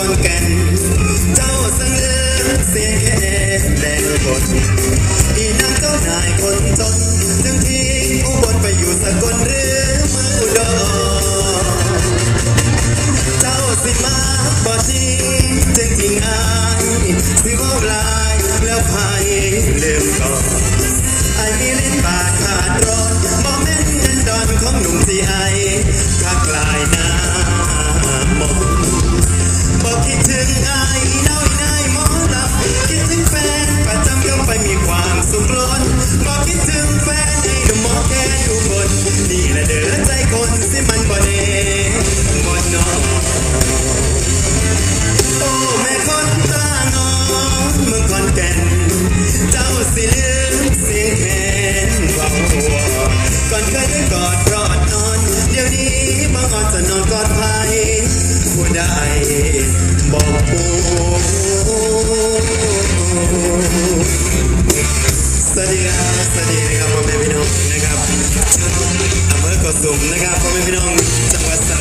เจ้าสังเอิสีแค่แล้วอีนางเจ้านายคนจนถึงทีอุบลไปอยู่สกลหรือเมืองอุดรเจ้าสิมาบ่จริงจงจริงายสิว่าลายแล้วพายเลืมก่อนไอ้มีลิ้นปากขาดร้อนบ่แม่นเงินดอนของหนุ่มสีไอถ้ากลายนา ความสุขล้นบอกคิดถึงแฟนไอ้หนุ่มหมอแกอยู่บนนี่แหละเด้อใจคนสิมันบ่เด้บ่นอนโอ้แม่คนตางอนเมืองขอนแก่นเจ้าสิลืมเสียงแหนเบาหัวก่อนเคยได้กอดกอดนอน เดี๋ยวนี้บางออนจะนอนกอดใครผู้ใดบอกปู วัสดีครับ สวัสดีนะครับพ่อแม่พี่น้องนะครับอำเภอกเกาะสุมนะครับพ่อแม่พี่น้องจังหวัดสระ